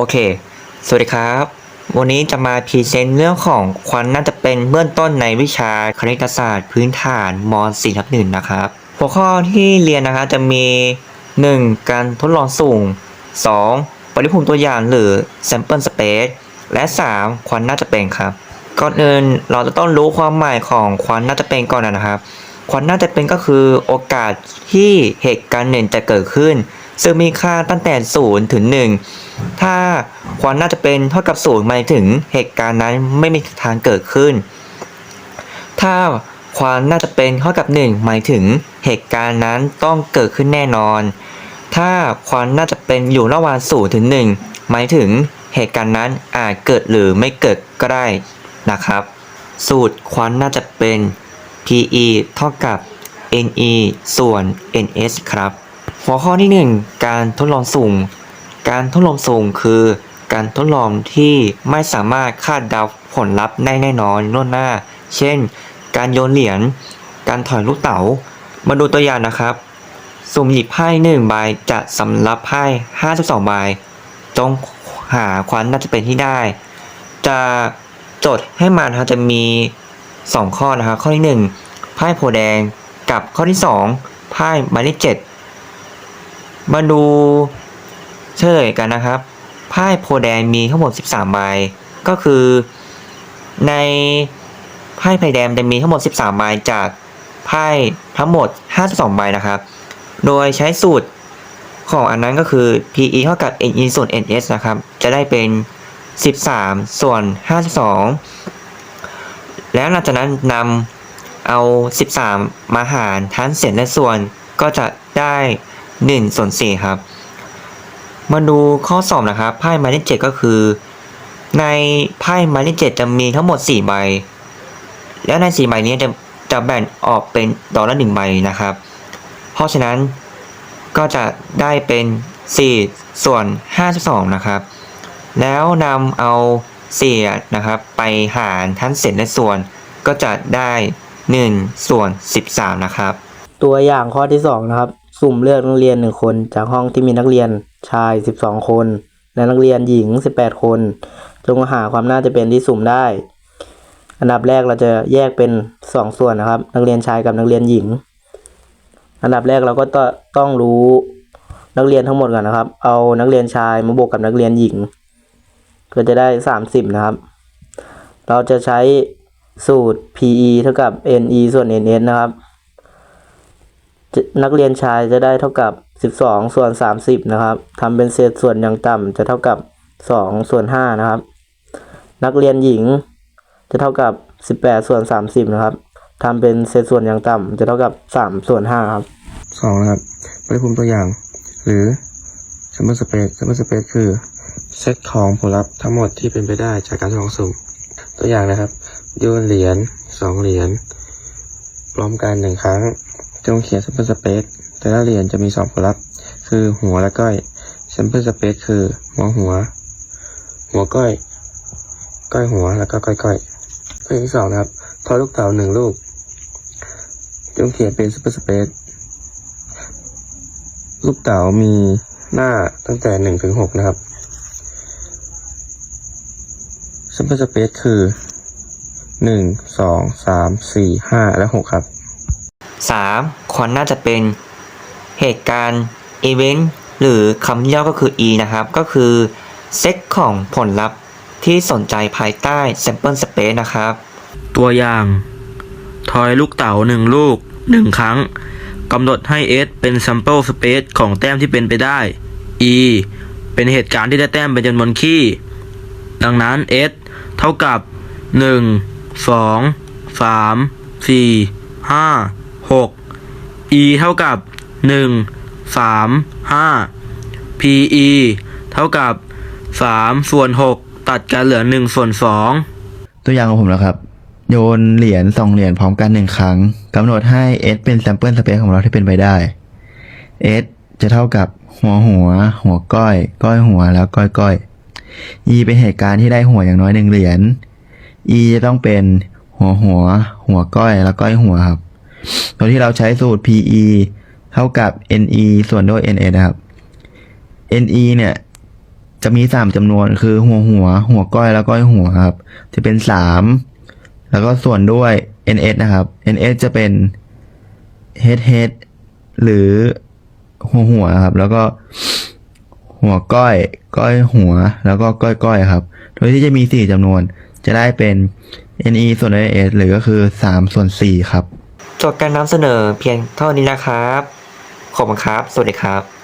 โอเค สวัสดีครับ วันนี้จะมาพรีเซนต์เรื่องของควันน่าจะเป็นเบื้องต้นในวิชาคณิตศาสตร์พื้นฐานม .4 ทับหนึ่งนะครับ หัวข้อที่เรียนนะครับจะมี 1. การทดลองสูง 2. ปริภูมิตัวอย่างหรือ sample space และ 3. ควันน่าจะเป็นครับ ก่อนอื่นเราจะต้องรู้ความหมายของควันน่าจะเป็นก่อนนะครับ ควันน่าจะเป็นก็คือโอกาสที่เหตุการณ์หนึ่งจะเกิดขึ้น ซึ่งมีค่าตั้งแต่ 0 ถึง 1 ถ้าควันน่าจะเป็นเท่ากับ 0 หมายถึงเหตุการณ์นั้นไม่มีทางเกิดขึ้น ถ้าความน่าจะเป็นเท่ากับ 1 หมายถึงเหตุการณ์นั้นต้องเกิดขึ้นแน่นอน ถ้าความน่าจะเป็นอยู่ระหว่าง0ถึง 1 หมายถึงเหตุการณ์นั้นอาจเกิดหรือไม่เกิดก็ได้นะครับ สูตรความน่าจะเป็น PE เท่ากับ NE ส่วน NS ครับ หัวข้อที่ 1 การทดลองสุ่ม การทดลองสุ่มคือ การทดลองที่ไม่สามารถคาดเดาผลลัพธ์ได้แน่นอนล่วงหน้า เช่น การโยนเหรียญ การถอยลูกเต๋า มาดูตัวอย่างนะครับ สุ่มหยิบไพ่หนึ่งใบจะสำรับไพ่52ใบ จงหาความน่าจะเป็นที่ได้ จะจทย์ให้มันนะจะมี 2 ข้อนะครับ ข้อที่ 1 ไพ่โพแดงกับข้อที่ 2 ไพ่หมายเลข7 มาดูเฉลยกันนะครับ ไพ่โพแดงมีทั้งหมด 13 ใบ ก็คือในไพ่ไพ่แดงจะมีทั้งหมด 13 ใบจากไพ่ทั้งหมด 52 ใบนะครับ โดยใช้สูตรของอันนั้นก็คือ PE เท่ากับ NE ส่วน NS นะครับ จะได้เป็น 13 ส่วน 52 แล้วหลังจากนั้นนำเอา 13 มาหารทั้งเศษและส่วนก็จะได้ 1ส่วน4ครับ มาดูข้อสอบนะครับไพ่หมายเลข7ก็คือ ในไพ่หมายเลข7จะมีทั้งหมด 4 ใบ และใน 4 ใบนี้จะจะแบ่งออกเป็นดอกละ1ใบนะครับ เพราะฉะนั้นก็จะได้เป็น 4 ส่วน 52 นะครับ แล้วนำเอา4นะครับ ไปหารทั้งเศษและส่วนก็จะได้ 1 ส่วน 13 นะครับ ตัวอย่างข้อที่สองนะครับ สุ่มเลือกนักเรียนหนึ่งคน จากห้องที่มีนักเรียนชายสิบสองคน และนักเรียนหญิงสิบแปดคน จงหาความน่าจะเป็นที่สุ่มได้ อันดับแรกเราจะแยกเป็นสองส่วนนะครับ นักเรียนชายกับนักเรียนหญิง อันดับแรกเราก็ต้องต้องรู้นักเรียนทั้งหมดก่อนนะครับ เอานักเรียนชายมาบวกกับนักเรียนหญิง ก็จะได้สามสิบนะครับ เราจะใช้สูตร PE เท่ากับ NE ส่วน NS นะครับ นักเรียนชายจะได้เท่ากับ 12 ส่วน 30 นะครับทำเป็นเศษส่วนอย่างต่ำจะเท่ากับ 2 ส่วน 5 นะครับ นักเรียนหญิงจะเท่ากับ 18 ส่วน 30 นะครับทำเป็นเศษส่วนอย่างต่ำจะเท่ากับ 3 ส่วน 5 ครับสองนะครับปริภูมิตัวอย่าง หรือ sample space sample space คือ เซตของผลลัพธ์ทั้งหมดที่เป็นไปได้จากการทดลองสุ่มตัวอย่างนะครับโยนเหรียญสองเหรียญพร้อมกันหนึ่งครั้ง จงเขียน sample space แต่ละเหรียญจะมีสองผลลัพธ์ คือหัวและก้อย sample space คือหัวหัว หัวก้อย ก้อยหัวแล้วก็ก้อยก้อยข้อที่สองนะครับทอยลูกเต๋าหนึ่งลูก จงเขียนเป็น sample space ลูกเต๋ามีหน้าตั้งแต่หนึ่งถึงหกนะครับ Sample Space คือหนึ่งสองสามสี่ห้าและหกครับ 3. ควอนน่าจะเป็นเหตุการณ์อีเวนต์หรือคำย่อก็คือ E นะครับ ก็คือเซตของผลลัพธ์ที่สนใจภายใต้ sample space นะครับ ตัวอย่าง ทอยลูกเต๋าหนึ่งลูกหนึ่งครั้งกำหนดให้ S เป็น sample space ของแต้มที่เป็นไปได้ E เป็นเหตุการณ์ที่ได้แต้มเป็นจำนวนคี่ ดังนั้น S เท่ากับ 1 2 3 4 5 6 E เท่ากับ 1 3 5 PE เท่ากับ 3 ส่วน 6 ตัดกันเหลือ 1 ส่วน 2 ตัวอย่างของผมนะครับ โยนเหรียญสองเหรียญพร้อมกันหนึ่งครั้งกำหนดให้ s เป็น sample space ของเราที่เป็นไปได้ s จะเท่ากับหัวหัว หัวก้อย ก้อยหัวแล้วก้อยก้อย e เป็นเหตุการณ์ที่ได้หัวอย่างน้อยหนึ่งเหรียญ e จะต้องเป็นหัวหัว หัวก้อยแล้วก้อยหัวครับ โดยที่เราใช้สูตร pe เท่ากับ ne ส่วนด้วย ns นะครับ ne เนี่ยจะมีสามจำนวนคือหัวหัว หัวก้อยแล้วก้อยหัวครับ จะเป็นสามแล้วก็ส่วนด้วย ns นะครับ ns จะเป็น head head หรือหัวหัวครับ แล้วก็หัวก้อย ก้อยหัว แล้วก็ก้อยก้อยครับ โดยที่จะมีสี่จำนวน จะได้เป็น ne ส่วน s หรือก็คือสามส่วนสี่ครับ จบการนำเสนอเพียงเท่านี้นะครับ ขอบคุณครับ สวัสดีครับ